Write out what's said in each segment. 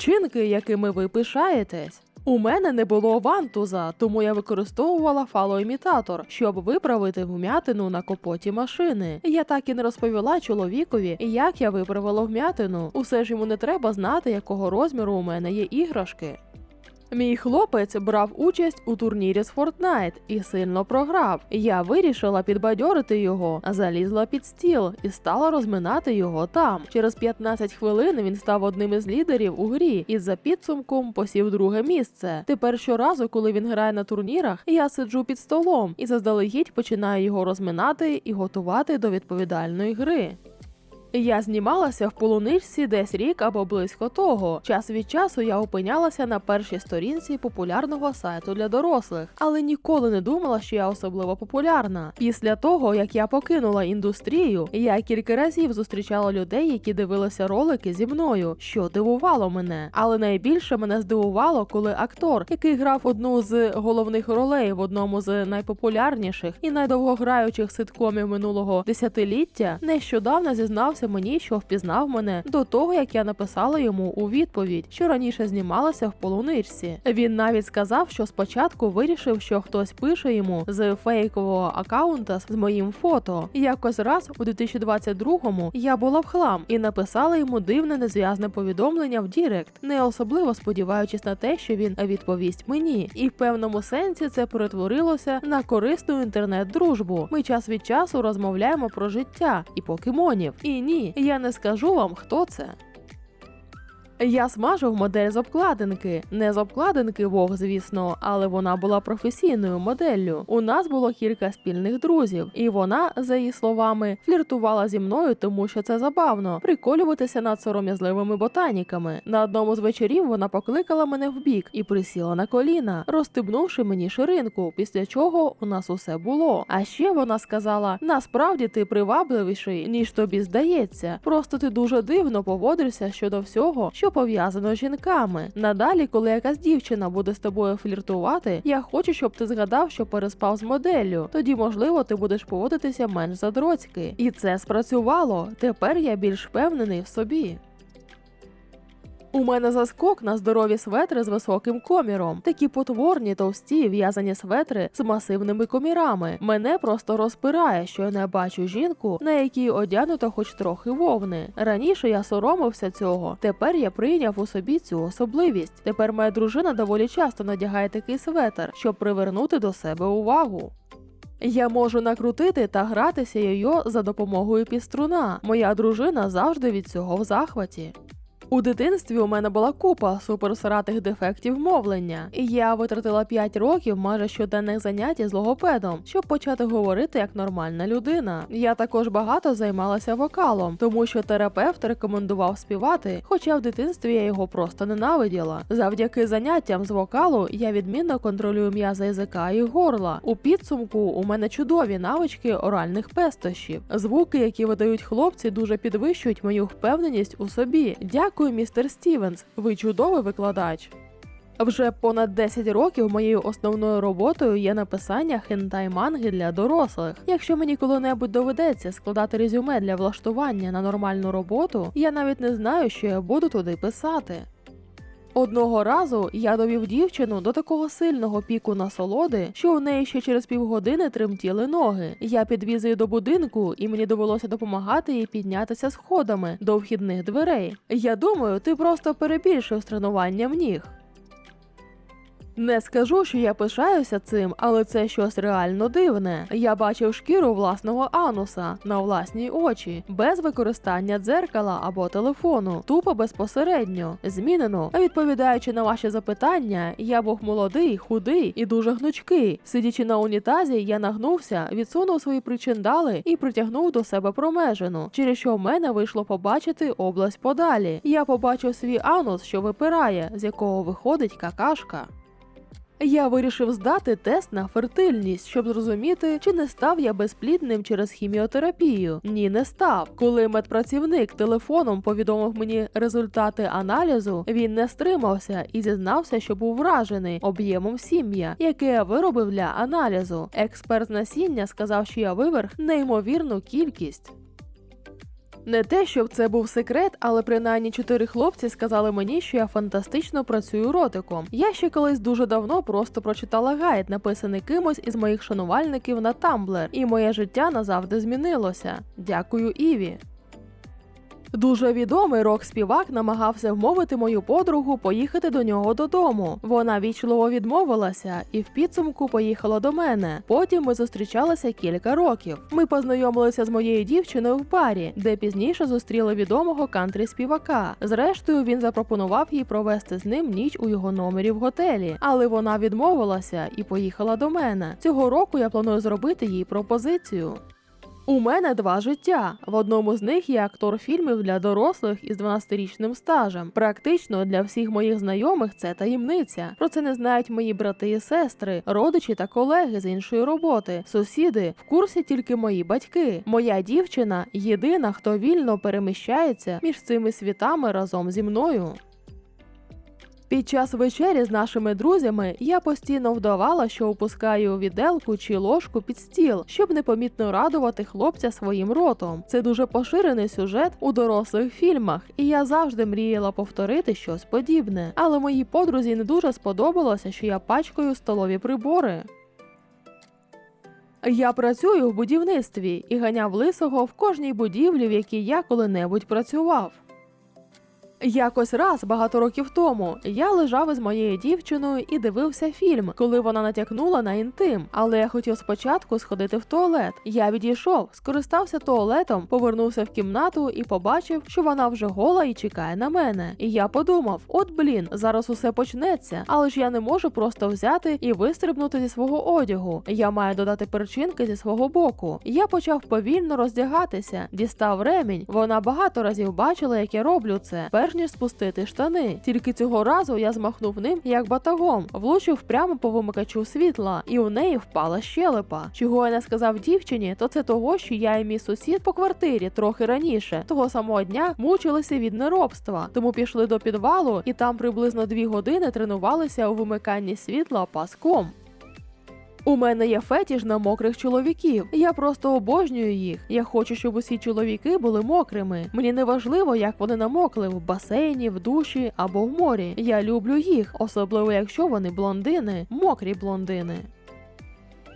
Вчинки, якими ви пишаєтесь. У мене не було вантуза, тому я використовувала фалоімітатор, щоб виправити вм'ятину на капоті машини. Я так і не розповіла чоловікові, як я виправила вм'ятину. Усе ж йому не треба знати, якого розміру у мене є іграшки. Мій хлопець брав участь у турнірі з Fortnite і сильно програв. Я вирішила підбадьорити його, залізла під стіл і стала розминати його там. Через 15 хвилин він став одним із лідерів у грі і за підсумком посів друге місце. Тепер щоразу, коли він грає на турнірах, я сиджу під столом і заздалегідь починаю його розминати і готувати до відповідальної гри. Я знімалася в полуничці десь рік або близько того. Час від часу я опинялася на першій сторінці популярного сайту для дорослих, але ніколи не думала, що я особливо популярна. Після того, як я покинула індустрію, я кілька разів зустрічала людей, які дивилися ролики зі мною, що дивувало мене. Але найбільше мене здивувало, коли актор, який грав одну з головних ролей в одному з найпопулярніших і найдовгограючих ситкомів минулого десятиліття, нещодавно зізнався мені, що впізнав мене до того, як я написала йому у відповідь, що раніше знімалася в полуничці. Він навіть сказав, що спочатку вирішив, що хтось пише йому з фейкового акаунта з моїм фото. Якось раз у 2022-му я була в хлам і написала йому дивне незв'язне повідомлення в Дірект, не особливо сподіваючись на те, що він відповість мені. І в певному сенсі це перетворилося на корисну інтернет-дружбу. Ми час від часу розмовляємо про життя і покемонів. І ні, я не скажу вам, хто це. Я смажив модель з обкладинки, не з обкладинки Вог, звісно, але вона була професійною моделлю. У нас було кілька спільних друзів, і вона, за її словами, фліртувала зі мною, тому що це забавно приколюватися над сором'язливими ботаніками. На одному з вечорів вона покликала мене в бік і присіла на коліна, розстебнувши мені ширинку, після чого у нас усе було. А ще вона сказала: насправді ти привабливіший, ніж тобі здається. Просто ти дуже дивно поводишся щодо всього, що пов'язано з жінками. Надалі, коли якась дівчина буде з тобою фліртувати, я хочу, щоб ти згадав, що переспав з моделлю. Тоді, можливо, ти будеш поводитися менш задроцьки. І це спрацювало. Тепер я більш впевнений в собі. У мене заскок на здорові светри з високим коміром. Такі потворні, товсті, в'язані светри з масивними комірами. Мене просто розпирає, що я не бачу жінку, на якій одягнуто хоч трохи вовни. Раніше я соромився цього. Тепер я прийняв у собі цю особливість. Тепер моя дружина доволі часто надягає такий светр, щоб привернути до себе увагу. Я можу накрутити та гратися йо за допомогою піструна. Моя дружина завжди від цього в захваті. У дитинстві у мене була купа суперсратих дефектів мовлення, і я витратила 5 років майже щоденних занять із логопедом, щоб почати говорити як нормальна людина. Я також багато займалася вокалом, тому що терапевт рекомендував співати, хоча в дитинстві я його просто ненавиділа. Завдяки заняттям з вокалу я відмінно контролюю м'язи язика і горла. У підсумку у мене чудові навички оральних пестощів. Звуки, які видають хлопці, дуже підвищують мою впевненість у собі. Дякую, містер Стівенс. Ви чудовий викладач. Вже понад 10 років моєю основною роботою є написання хентай-манги для дорослих. Якщо мені коли-небудь доведеться складати резюме для влаштування на нормальну роботу, я навіть не знаю, що я буду туди писати. Одного разу я довів дівчину до такого сильного піку насолоди, що у неї ще через півгодини тремтіли ноги. Я підвіз її до будинку, і мені довелося допомагати їй піднятися сходами до вхідних дверей. Я думаю, ти просто перебільшив з тренуванням ніг. Не скажу, що я пишаюся цим, але це щось реально дивне. Я бачив шкіру власного ануса на власні очі, без використання дзеркала або телефону, тупо безпосередньо. Змінено. Відповідаючи на ваші запитання, я був молодий, худий і дуже гнучкий. Сидячи на унітазі, я нагнувся, відсунув свої причиндали і притягнув до себе промежину, через що в мене вийшло побачити область подалі. Я побачив свій анус, що випирає, з якого виходить какашка. Я вирішив здати тест на фертильність, щоб зрозуміти, чи не став я безплідним через хіміотерапію. Ні, не став. Коли медпрацівник телефоном повідомив мені результати аналізу, він не стримався і зізнався, що був вражений об'ємом сім'я, яке я виробив для аналізу. Експерт з насіння сказав, що я виверх неймовірну кількість. Не те, щоб це був секрет, але принаймні чотири хлопці сказали мені, що я фантастично працюю ротиком. Я ще колись дуже давно просто прочитала гайд, написаний кимось із моїх шанувальників на Tumblr, і моє життя назавжди змінилося. Дякую, Іві. Дуже відомий рок-співак намагався вмовити мою подругу поїхати до нього додому. Вона вічливо відмовилася і в підсумку поїхала до мене. Потім ми зустрічалися кілька років. Ми познайомилися з моєю дівчиною в барі, де пізніше зустріли відомого кантрі співака. Зрештою, він запропонував їй провести з ним ніч у його номері в готелі, але вона відмовилася і поїхала до мене. Цього року я планую зробити їй пропозицію. У мене два життя. В одному з них я актор фільмів для дорослих із 12-річним стажем. Практично для всіх моїх знайомих це таємниця. Про це не знають мої брати і сестри, родичі та колеги з іншої роботи, сусіди. В курсі тільки мої батьки. Моя дівчина єдина, хто вільно переміщається між цими світами разом зі мною. Під час вечері з нашими друзями я постійно вдавала, що опускаю віделку чи ложку під стіл, щоб непомітно радувати хлопця своїм ротом. Це дуже поширений сюжет у дорослих фільмах, і я завжди мріяла повторити щось подібне. Але моїй подрузі не дуже сподобалося, що я пачкаю столові прибори. Я працюю в будівництві і ганяв лисого в кожній будівлі, в якій я коли-небудь працював. Якось раз багато років тому я лежав із моєю дівчиною і дивився фільм, коли вона натякнула на інтим. Але я хотів спочатку сходити в туалет. Я відійшов, скористався туалетом, повернувся в кімнату і побачив, що вона вже гола і чекає на мене. І я подумав: от блін, зараз усе почнеться, але ж я не можу просто взяти і вистрибнути зі свого одягу. Я маю додати перчинки зі свого боку. Я почав повільно роздягатися, дістав ремінь. Вона багато разів бачила, як я роблю це. Перш ніж спустити штани. Тільки цього разу я змахнув ним як батагом, влучив прямо по вимикачу світла, і у неї впала щелепа. Чого я не сказав дівчині, то це того, що я і мій сусід по квартирі трохи раніше, того самого дня мучилися від неробства. Тому пішли до підвалу і там приблизно дві години тренувалися у вимиканні світла паском. У мене є фетіш на мокрих чоловіків. Я просто обожнюю їх. Я хочу, щоб усі чоловіки були мокрими. Мені не важливо, як вони намокли в басейні, в душі або в морі. Я люблю їх, особливо якщо вони блондини, мокрі блондини.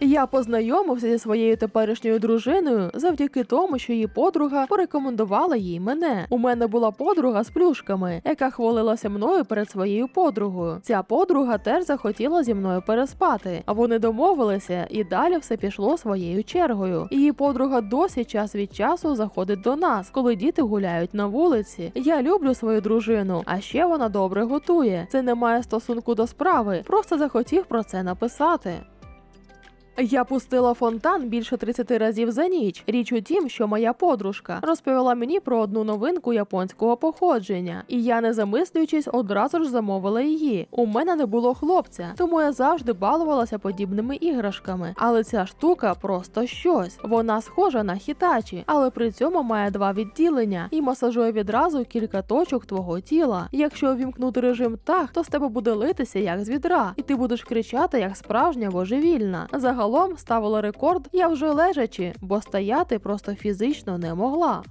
Я познайомився зі своєю теперішньою дружиною завдяки тому, що її подруга порекомендувала їй мене. У мене була подруга з плюшками, яка хвалилася мною перед своєю подругою. Ця подруга теж захотіла зі мною переспати, а вони домовилися, і далі все пішло своєю чергою. Її подруга досі час від часу заходить до нас, коли діти гуляють на вулиці. Я люблю свою дружину, а ще вона добре готує. Це не має стосунку до справи, просто захотів про це написати. Я пустила фонтан більше 30 разів за ніч. Річ у тім, що моя подружка розповіла мені про одну новинку японського походження, і я, не замислюючись, одразу ж замовила її. У мене не було хлопця, тому я завжди балувалася подібними іграшками. Але ця штука просто щось. Вона схожа на хітачі, але при цьому має два відділення і масажує відразу кілька точок твого тіла. Якщо вімкнути режим так, то з тебе буде литися як з відра, і ти будеш кричати як справжня божевільна. Загалом ставила рекорд я вже лежачи, бо стояти просто фізично не могла.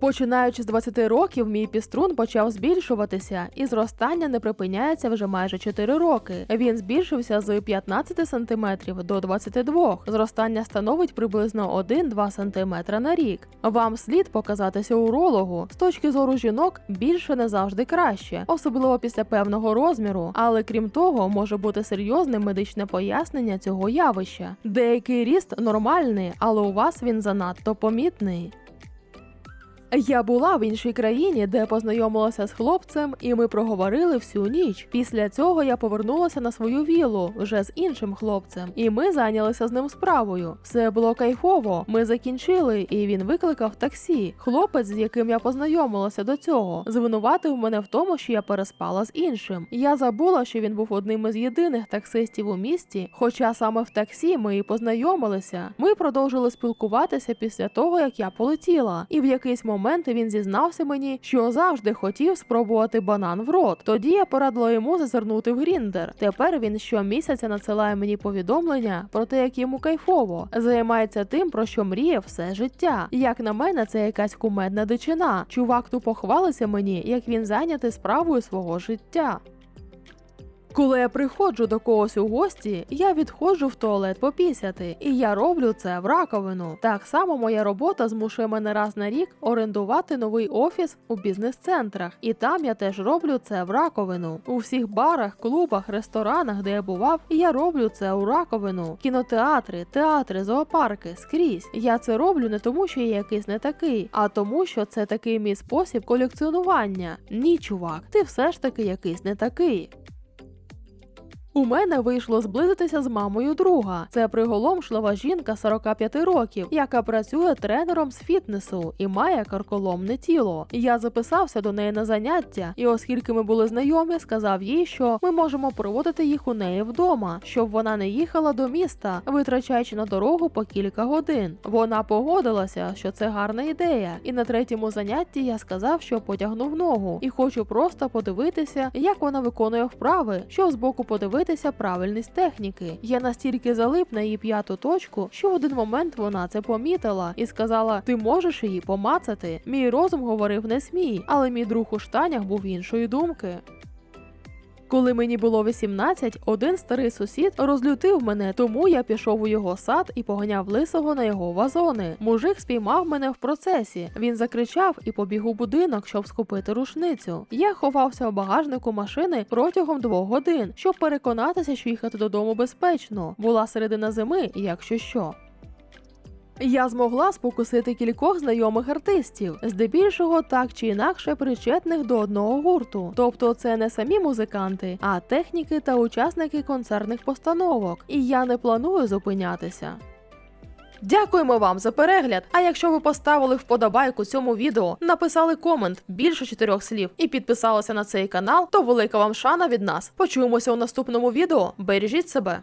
Починаючи з 20 років, мій піструн почав збільшуватися, і зростання не припиняється вже майже 4 роки. Він збільшився з 15 см до 22. Зростання становить приблизно 1-2 см на рік. Вам слід показатися урологу. З точки зору жінок більше не завжди краще, особливо після певного розміру. Але крім того, може бути серйозне медичне пояснення цього явища. Деякий ріст нормальний, але у вас він занадто помітний. Я була в іншій країні, де познайомилася з хлопцем, і ми проговорили всю ніч. Після цього я повернулася на свою віллу вже з іншим хлопцем, і ми зайнялися з ним справою. Все було кайфово. Ми закінчили, і він викликав таксі. Хлопець, з яким я познайомилася до цього, звинуватив мене в тому, що я переспала з іншим. Я забула, що він був одним із єдиних таксистів у місті. Хоча саме в таксі ми і познайомилися. Ми продовжили спілкуватися після того, як я полетіла, і в якийсь момент. Момент він зізнався мені, що завжди хотів спробувати банан в рот. Тоді я порадила йому зазирнути в Гріндер. Тепер він щомісяця надсилає мені повідомлення про те, як йому кайфово, займається тим, про що мріє все життя. Як на мене, це якась кумедна дичина. Чувак тупо хвалиться мені, як він зайнятий справою свого життя. Коли я приходжу до когось у гості, я відходжу в туалет попісяти, і я роблю це в раковину. Так само моя робота змушує мене раз на рік орендувати новий офіс у бізнес-центрах, і там я теж роблю це в раковину. У всіх барах, клубах, ресторанах, де я бував, я роблю це у раковину. Кінотеатри, театри, зоопарки скрізь. Я це роблю не тому, що я якийсь не такий, а тому, що це такий мій спосіб колекціонування. Ні, чувак, ти все ж таки якийсь не такий. У мене вийшло зблизитися з мамою друга. Це приголомшлива жінка 45 років, яка працює тренером з фітнесу і має карколомне тіло. Я записався до неї на заняття, і оскільки ми були знайомі, сказав їй, що ми можемо проводити їх у неї вдома, щоб вона не їхала до міста, витрачаючи на дорогу по кілька годин. Вона погодилася, що це гарна ідея, і на третьому занятті я сказав, що потягнув ногу, і хочу просто подивитися, як вона виконує вправи, щоб збоку подивитися правильність техніки. Я настільки залип на її п'яту точку, що в один момент вона це помітила і сказала: Ти можеш її помацати. Мій розум говорив не смій, але мій друг у штанях був іншої думки. Коли мені було 18, один старий сусід розлютив мене, тому я пішов у його сад і поганяв лисого на його вазони. Мужик спіймав мене в процесі. Він закричав і побіг у будинок, щоб схопити рушницю. Я ховався у багажнику машини протягом двох годин, щоб переконатися, що їхати додому безпечно. Була середина зими, якщо що. Я змогла спокусити кількох знайомих артистів, здебільшого так чи інакше причетних до одного гурту. Тобто це не самі музиканти, а техніки та учасники концертних постановок. І я не планую зупинятися. Дякуємо вам за перегляд. А якщо ви поставили вподобайку цьому відео, написали комент більше чотирьох слів і підписалися на цей канал, то велика вам шана від нас. Почуємося у наступному відео. Бережіть себе.